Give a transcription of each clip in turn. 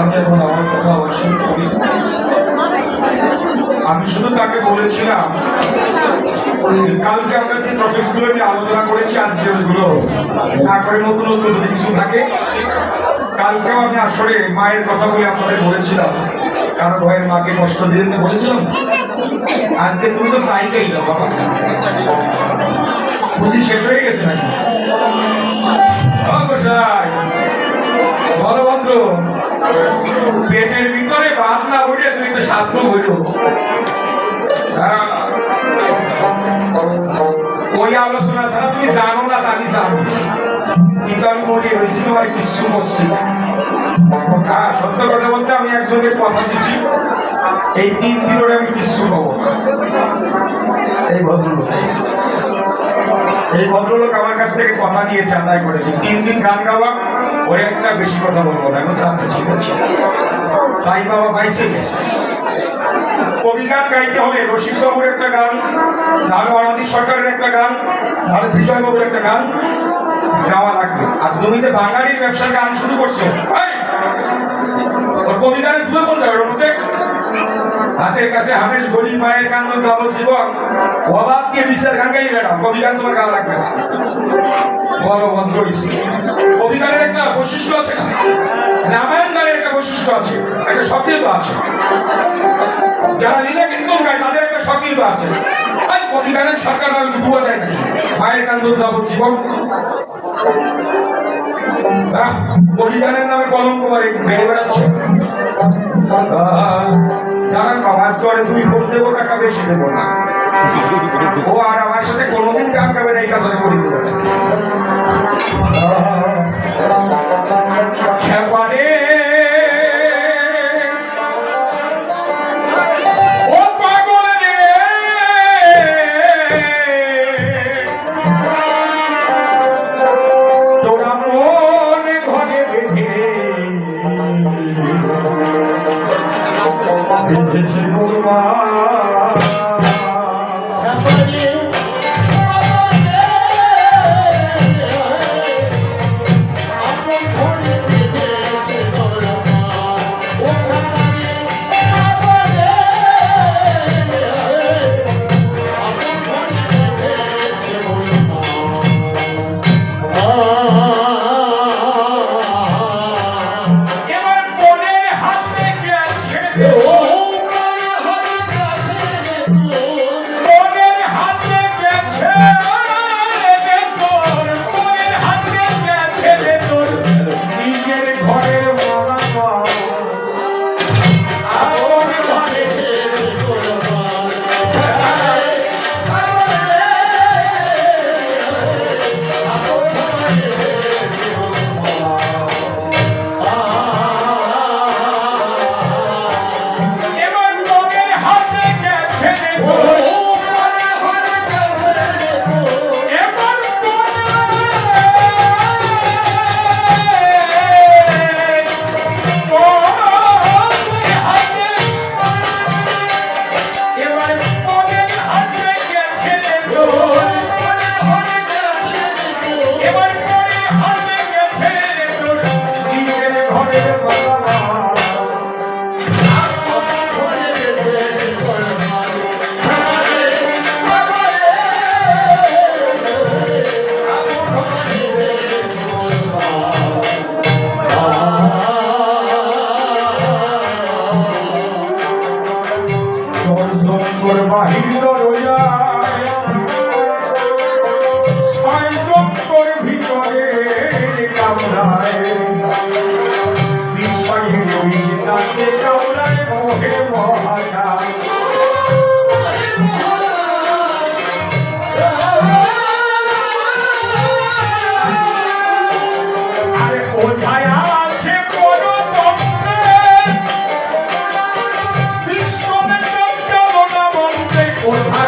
আমি এখন আমার কথা অবশ্যই করি আমি শুধু তাকে বলেছিলাম, কালকে আমরা যে টপিকগুলো নিয়ে আলোচনা করেছি আজকে ওইগুলো না করে নতুন নতুন যদি কিছু থাকে, কালকেও আমি আসলে মায়ের কথা বলে আপনাদের বলেছিলাম কারও ভয়ের মাকে কষ্ট দিয়ে বলেছিলাম। আজকে তুমি তো তাই না বাবা। খুশি শেষ হয়ে গেছে নাকি? বলো ভদ্র। পেটের ভিতরে ভাত না ভরে তুই তো শাস্ত্র হইল। হ্যাঁ। ওই আলোচনা ছাড়া তুমি জানো না তা জানো হয়েছি তোমার কিছু করছি হ্যাঁ সত্য কথা বলতে আমি একজনের কথা দিচ্ছি। এই তিন দিন আমি কিচ্ছু পাবো এই ভদ্রলোক। এই ভদ্রলোক আমার কাছ থেকে কথা নিয়েছে আদায় করেছে। তিন দিন গান গাওয়া ওরে একটা বেশি কথা বলব না আচ্ছা ঠিক আছে তাই বাবা পাইছে গেছে। কবি গান গাইতে হবে রশিদ একটা গান নাহলে অনাদি সরকারের একটা গান নাহলে বিজয় বাবুর একটা গান গাওয়া লাগবে। আর তুমি যে বাঙালির ব্যবসার গান শুরু করছ! ওর কবি গানের দুটো কোন ওর মধ্যে হাতের কাছে হামেশ গড়ি মায়ের কান্দ যাবজ্জীবন অবাধ দিয়ে বিশ্বের গান গাই বেড়া কবি গান তোমার গাওয়া লাগবে না। বড় গানের একটা বৈশিষ্ট্য আছে না? রামায়ণ গানের একটা বৈশিষ্ট্য আছে। একটা সক্রিয়তা আছে। যারা লীলা কীর্তন তাদের একটা সক্রিয়তা আছে। আর কবি সরকার নামে দুয়া নাকি? মায়ের কান্দ যাবজ্জীবন কবি গানের নামে কলঙ্ক ভেঙে বেড়াচ্ছে। জানান বাবা আজকে ওরে দুই ফুট দেবো, টাকা বেশি দেবো না। ও আর আমার সাথে কোনোদিন গান গাবে না, এই কাজটা করি ওর ভাগ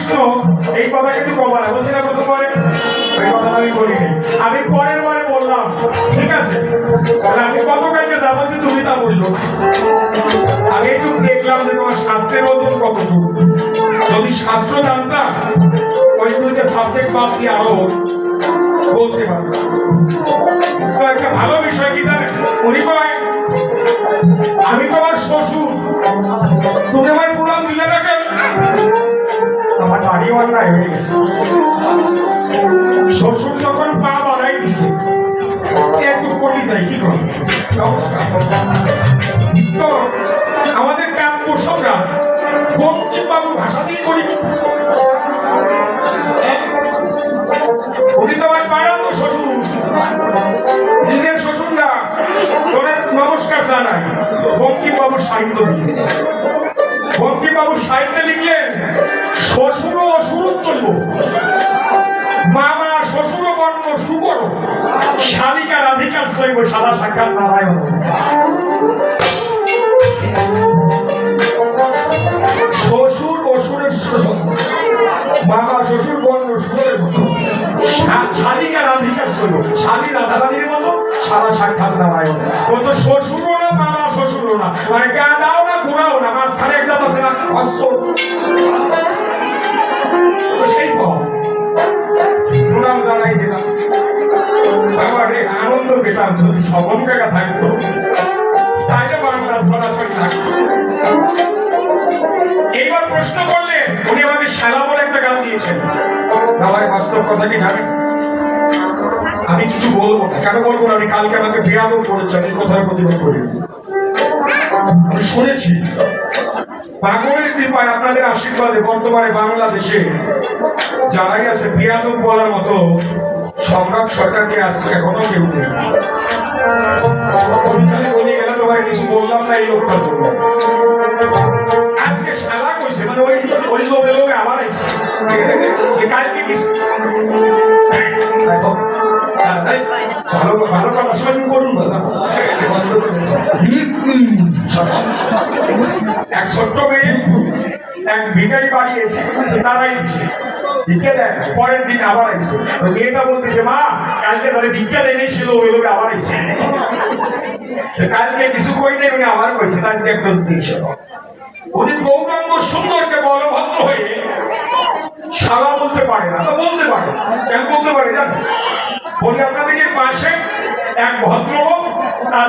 কৃষ্ণ এই কথা কিন্তু কবা না, বলছি না ওই কথা আমি বলিনি আমি পরের বারে বললাম যে তাহলে আমি কত কালকে যা বলছি তুমি তা বলল। আমি একটু দেখলাম যে তোমার শাস্ত্রের ওজন কতটুকু। যদি শাস্ত্র জানতাম ওই দুইটা সাবজেক্ট বাদ দিয়ে আরও বলতে পারতাম। তো একটা ভালো বিষয় কি জানেন? উনি কয়, আমি তোমার শ্বশুর, তুমি আমার প্রণাম দিলে না কেন? আমার বাড়ি অন্যায় হয়ে শ্বশুর যখন পা বাড়াই দিছে, একটু কটি যায়, কি করে নমস্কার। তো আমাদের কাব্য সম্রাট বঙ্কিমবাবুর ভাষা দিয়ে করি। উনি তোমার পাড়ানো শ্বশুর। নিজের শ্বশুর না তোদের নমস্কার জানাই। বঙ্কিমবাবুর সাহিত্য দিয়ে। বঙ্কিমবাবুর সাহিত্যে লিখলেন শ্বশুর অসুর চলব। মামা শ্বশুর বর্ণ সুকর। শালিকা রাধিকার শৈব সাদা সাক্ষাৎ নারায়ণ। শ্বশুর অসুরের স্বজন মামা শ্বশুর বর্ণ সুকরের মতো। শালিকা রাধিকার শৈব শালি রাধা মতো, সাদা সাক্ষাৎ নারায়ণ। ও তো শ্বশুরও না, মামা শ্বশুরও না। মানে গাদাও না ঘোরাও না। মাঝখানে এক জাত আছে না, খসর। সেই প্রণাম জানাই দিলাম। আনন্দ পেতাম যদি ছবন টাকা থাকতো তাইলে বাংলার ছড়াছড়ি থাকতো এইবার প্রশ্ন করলেন, উনি আমাকে শালা বলে একটা গান দিয়েছেন। বাবার, বাস্তব কথা কি জানেন? আমি কিছু বলব না। কেন বলব না? আমি কালকে আমাকে বিয়াদও করেছেন, এই কথার প্রতিবাদ করি আমি শুনেছি। পাগলের কৃপায় আপনাদের আশীর্বাদে বর্তমানে বাংলাদেশে যারাই আছে বিয়াদব বলার মতো সম্রাট সরকারকে আজকে এখনও কেউ নেই। তুমি বলে গেলে তোমার কিছু বললাম না এই লোকটার জন্য। আজকে শালা কইছে মানে ওই ওই লোকে লোকে আবার আইছে। কালকে ভালো ভালো কথা শুনে করুন বাসা বন্ধ করে। এক ছোট্ট মেয়ে, এক ভিখারি বাড়ি এসে তারাই দিছে ভিক্ষা দেয়। পরের দিন আবার ওই মেয়েটা বলতেছে, মা, কালকে তাহলে ভিক্ষা দেয় ছিল ওই লোকে আবার তো কালকে কিছু কই নাই, উনি আবার কইছে আজকে একটা দিয়েছে উনি গৌরাঙ্গ সুন্দরকে বলভদ্র হয়ে সারা বলতে পারে না, তো বলতে পারে। কেন বলতে পারে জানেন বলি, আপনাদেরকে পাশে এক ভদ্রলোক তার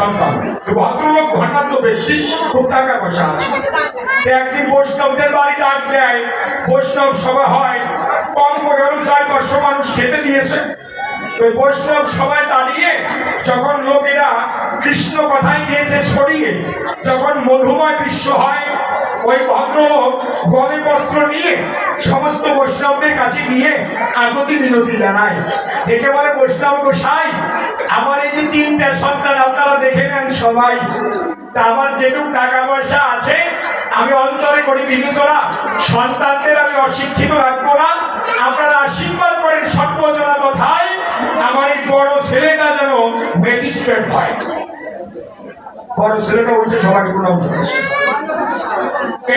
সন্তান। ভদ্রলোক ঘটান্ত ব্যক্তি খুব টাকা পয়সা আছে। একদিন বৈষ্ণবদের বাড়ি ডাক দেয়, বৈষ্ণব সভা হয়, কম করে চার পাঁচশো মানুষ খেতে দিয়েছে। তো বৈষ্ণব সবাই দাঁড়িয়ে যখন লোকেরা কৃষ্ণ কথাই দিয়েছে ছড়িয়ে, যখন মধুময় বিশ্ব হয় ওই ভদ্রলোক গলে বস্ত্র নিয়ে সমস্ত বৈষ্ণবদের কাছে গিয়ে আগতি মিনতি জানায়। ডেকে বলে, বৈষ্ণব গোসাই, আমার এই যে তিনটা সন্তান, আপনারা দেখে নেন সবাই। আমার যেটুক টাকা পয়সা আছে, আমি অন্তরে করি বিবেচনা। সন্তানদের আমি অশিক্ষিত রাখব না। আপনারা আশীর্বাদ করেন সর্বজনা কথায় আমার এই বড় ছেলেটা যেন ম্যাজিস্ট্রেট হয়। বড় ছেলেটা উঠে সবাইকে প্রণাম করেছে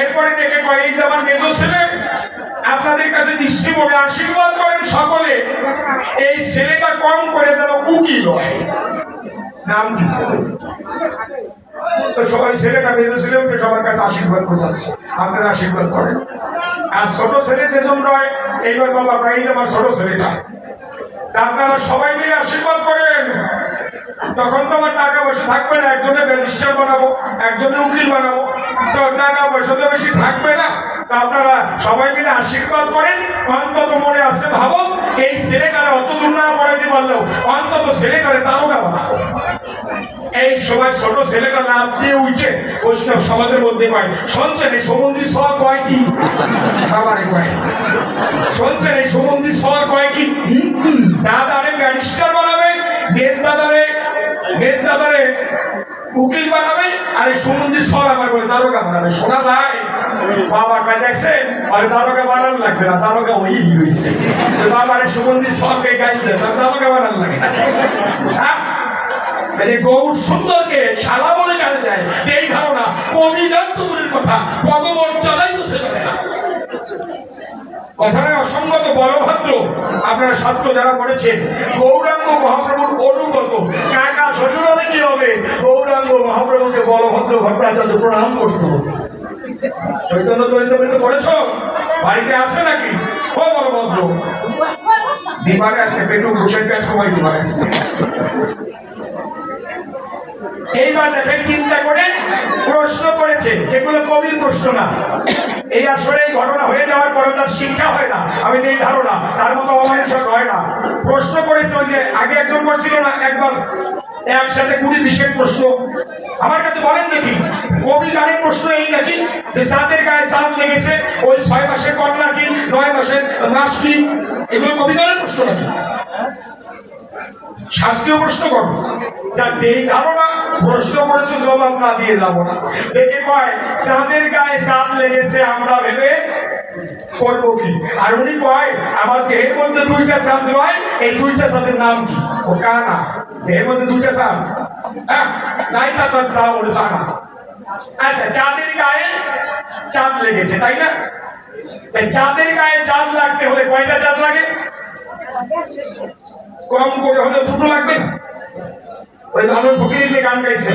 এরপরে ডেকে কয়, এই যে আমার মেজো ছেলে, আপনাদের কাছে দৃষ্টি বলে আশীর্বাদ করেন সকলে। এই ছেলেটা কম করে যেন উকিল হয়। নাম দিছে তো সবাই ছেলেটা মেজো ছেলে উঠে সবার কাছে আশীর্বাদ পৌঁছাচ্ছে। আপনারা আশীর্বাদ করেন। আর ছোট ছেলে যেজন রয় এইবার বাবা যে আমার ছোট ছেলেটা। আপনারা সবাই মিলে আশীর্বাদ করেন। তখন তো টাকা পয়সা থাকবে না, একজনে ব্যারিস্টার বানাবো, একজনে উকিল বানাবো। তো টাকা পয়সা তো বেশি থাকবে না। তা আপনারা সবাই মিলে আশীর্বাদ করেন। অন্তত মনে আছে ভাবো, এই ছেলেটারে অত দূর না পড়াইতে পারলেও অন্তত ছেলেটারে তারকা বানাবো। এই সময় ছোট ছেলেটা লাভ দিয়ে উঠে বৈষ্ণব সমাজের মধ্যে কয়, শুনছেন এই সমন্দি সহ কয় কি? বাবারে কয়, শুনছেন এই সমন্দি সহ কয় কি? দাদারে ব্যারিস্টার উকিল বানাবে আর এই সুমন্দির সব আমার বলে দারোগা বানাবে, শোনা যায়? বাবা দেখছে আরে দারোগা বানান লাগবে না, দারোগা ওই রয়েছে যে সবকে গাইতে তার দারোগা বানান লাগে? এই গৌর সুন্দরকে সারা বলে যায় এই ধারণা কবি কথা, পদমর্যাদাই তো সে না। কথায় অসঙ্গত, বলভদ্র। আপনারা শাস্ত্র যারা পড়েছেন, গৌরাঙ্গ মহাপ্রভুর অনুগত কাকা শ্বশুর গৌরাঙ্গ মহাপ্রভুকে বলভদ্র ভট্টাচার্য প্রণাম করত। চৈতন্য চরিত্র করেছ বাড়িতে আসে নাকি? ও বলভদ্র। দিবার আজকে পেটু, বসে পেট সবাই দিবার আজকে। এইবার দেখেন চিন্তা করে প্রশ্ন করেছে, যেগুলো কবির প্রশ্ন না। এই আসলে এই ঘটনা হয়ে যাওয়ার পরে তার শিক্ষা হয় না, আমি এই ধারণা, তার মতো অমানুষক হয় না। প্রশ্ন করেছে ওই যে, আগে একজন করছিল না, একবার একসাথে কুড়ি বিশেষ প্রশ্ন। আমার কাছে বলেন দেখি, কবি গানের প্রশ্ন এই নাকি? যে চাঁদের গায়ে চাঁদ লেগেছে, ওই ছয় মাসের কন্যা কি, নয় মাসের মাস কি? এগুলো কবি গানের প্রশ্ন নাকি? শাস্ত্রীয় প্রশ্ন করো যা এই ধারণা, প্রশ্ন করেছে, জবাব না দিয়ে যাব না। দেখে কয় চাঁদের গায়ে চাঁদ লেগেছে, আমরা ভেবে করব কি? আর উনি কয়, আমার দেহের মধ্যে দুইটা চাঁদ রয়, এই দুইটা চাঁদের নাম কি? ও কানা, দেহের মধ্যে দুইটা চাঁদ হ্যাঁ নাই তা তার তা ওর জানা। আচ্ছা চাঁদের গায়ে চাঁদ লেগেছে, তাই না? চাঁদের গায়ে চাঁদ লাগতে হলে কয়টা চাঁদ লাগে? কম করে হলে দুটো লাগবে না। ওই ফকিরি যে গান গাইছে,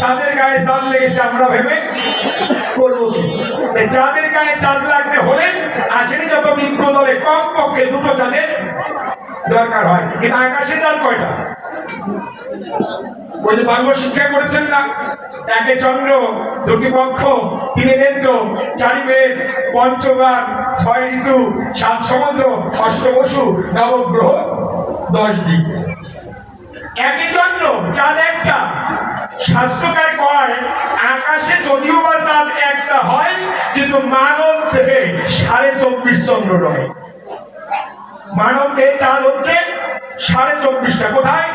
চাঁদের গায়ে চাঁদ লেগেছে, আমরা ভেবে করব চাঁদের গায়ে চাঁদ লাগতে হলে আছেন যত মিত্র দলে কম পক্ষে দুটো চাঁদের দরকার হয়। কিন্তু আকাশে চাঁদ কয়টা? ওই যে শিক্ষা করেছেন না, একে চন্দ্র, দুটি পক্ষ তিনি নেত্র, চারি বেদ পঞ্চগান ছয় ঋতু, সাত সমুদ্র, অষ্ট বসু, নবগ্রহ দশ দিক একই জন্য চাঁদ একটা শাস্ত্রকার কয় আকাশে যদিও বা চাঁদ একটা হয়, কিন্তু মানব দেহে সাড়ে চব্বিশ চন্দ্র রয়। মানব দেহে চাঁদ হচ্ছে সাড়ে চব্বিশটা। কোথায়?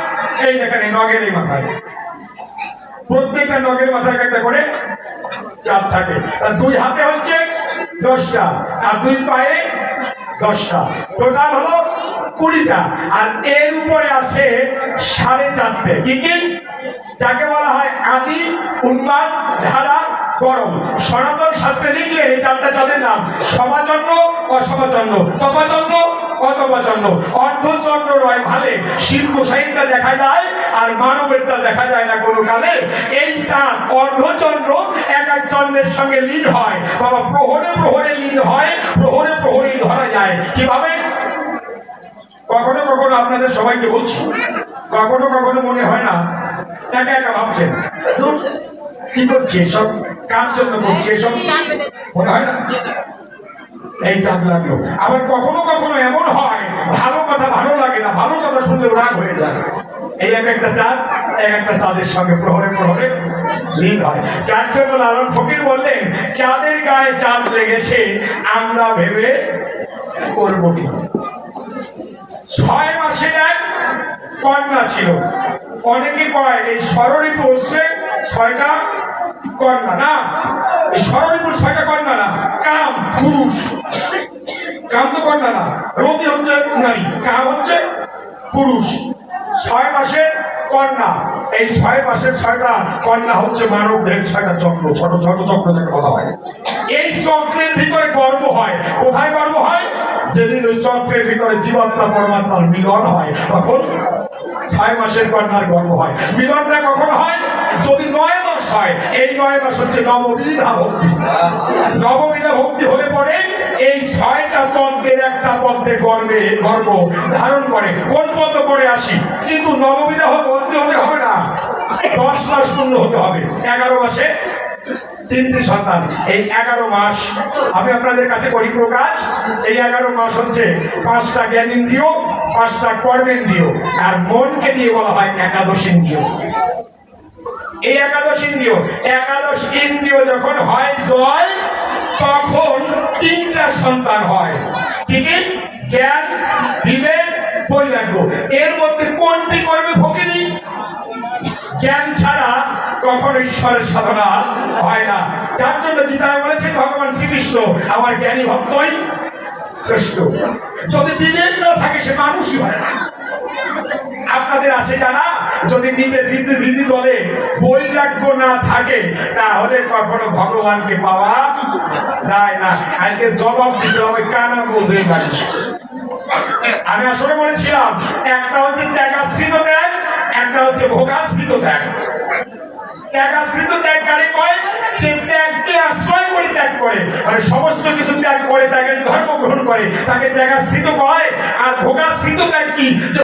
এই দেখেন, এই নগের মাথায়। প্রত্যেকটা নগের মাথায় একটা করে চাঁদ থাকে। আর দুই হাতে হচ্ছে দশটা, আর দুই পায়ে দশটা। টোটাল হলো কুড়িটা, আর এর উপরে আছে সাড়ে চারটে। কি কি? যাকে বলা হয় আদি, উন্মাদ, ধারা গরম সনাতন শাস্ত্রে লিখলেন এই চারটা চাঁদের নাম। সমাচন্দ্র অসমাচন্দ্র তপাচন্দ্র অতপাচন্দ্র অর্ধচন্দ্র রয় ভালে। শিল্প সাহিত্যটা দেখা যায়, আর মানবেরটা দেখা যায় না কোনো কালে। এই চাঁদ অর্ধচন্দ্র এক এক চন্দ্রের সঙ্গে লীন হয়। বাবা, প্রহরে প্রহরে লীন হয়, প্রহরে প্রহরেই ধরা যায়। কীভাবে? কখনো কখনো আপনাদের সবাইকে বলছি, কখনো কখনো মনে হয় না, একা একা ভাবছেন কি করছি এসব, কার জন্য করছি এসব? মনে হয় না? এই চাঁদ লাগল। আবার কখনো কখনো এমন হয়, ভালো কথা ভালো লাগে না, ভালো কথা শুনলেও রাগ হয়ে যায়। এই এক একটা চাঁদ, এক একটা চাঁদের সঙ্গে প্রহরে প্রহরে লীন হয়। যার জন্য লালন ফকির বললেন, চাঁদের গায়ে চাঁদ লেগেছে, আমরা ভেবে করব কি? ছয় মাসের এক কন্যা ছিল। অনেকে কয়, এই ষড়ঋতু হচ্ছে ছয়টা কন্যা। না, এই ছয়টা কন্যা না, কাম, পুরুষ। কাম তো কন্যা না রবি হচ্ছে নারী, কাম হচ্ছে পুরুষ। ছয় মাসের কন্যা, এই ছয় মাসের ছয়টা কন্যা হচ্ছে মানব দেহ ছয়টা চক্র, ছোট ছোট চক্র যাকে বলা হয়। এই চক্রের ভিতরে গর্ব হয়। কোথায় গর্ব হয়? যেদিন ওই চক্রের ভিতরে জীবাত্মা পরমাত্মার মিলন হয়, তখন ছয় মাসের কন্যার গর্ব হয়। মিলনটা কখন হয়? যদি নয় মাস হয়, এই নয় মাস হচ্ছে নববিধা ভক্তি। নববিধা ভক্তি হলে পরে এই ছয়টা পদ্মের একটা পদ্মে গর্বে গর্ব ধারণ করে। কোন পদ্ম করে আসি? কিন্তু নববিধা ভক্তি হলে হবে না। দশ মাস পূর্ণ হতে হবে। এগারো মাসে তিনটি সন্তান। এই এগারো মাস, আমি আপনাদের কাছে করি প্রকাশ, এই এগারো মাস হচ্ছে পাঁচটা জ্ঞানেন্দ্রিয় পাঁচটা কর্মেন্দ্রিয় আর মনকে দিয়ে বলা হয় একাদশ ইন্দ্রিয় এই একাদশ ইন্দ্রিয় একাদশ ইন্দ্রিয় যখন হয় জয়, তখন তিনটা সন্তান হয়। কি? জ্ঞান, বিবেক, বৈরাগ্য। এর মধ্যে কোনটি করবে জ্ঞান ছাড়া কখনো ঈশ্বরের সাধনা হয় না। যার জন্য গীতায় বলেছে ভগবান শ্রীকৃষ্ণ, আমার জ্ঞানী ভক্তই শ্রেষ্ঠ। যদি বিবেক না থাকে, সে মানুষই হয় না। আপনাদের আছে জানা, যদি নিজের হৃদি হৃদি দলে বৈরাগ্য না থাকে, তাহলে কখনো ভগবানকে পাওয়া যায় না। আজকে জবাব দিছিলাম ওই কানা বোঝে আমি আসলে বলেছিলাম, একটা হচ্ছে ত্যাগাশ্রিত ত্যাগ একটা হচ্ছে ভোগাশ্রিত ত্যাগ। ত্যাগাশ্রিত ত্যাগ কারে কয় যে ত্যাগকে আশ্রয় করে ত্যাগ করে। মানে সমস্ত কিছু ত্যাগ করে, ত্যাগের ধর্ম গ্রহণ করে, তাকে ত্যাগাশ্রিত কয়? আর ভোগাশ্রিত ত্যাগ কি?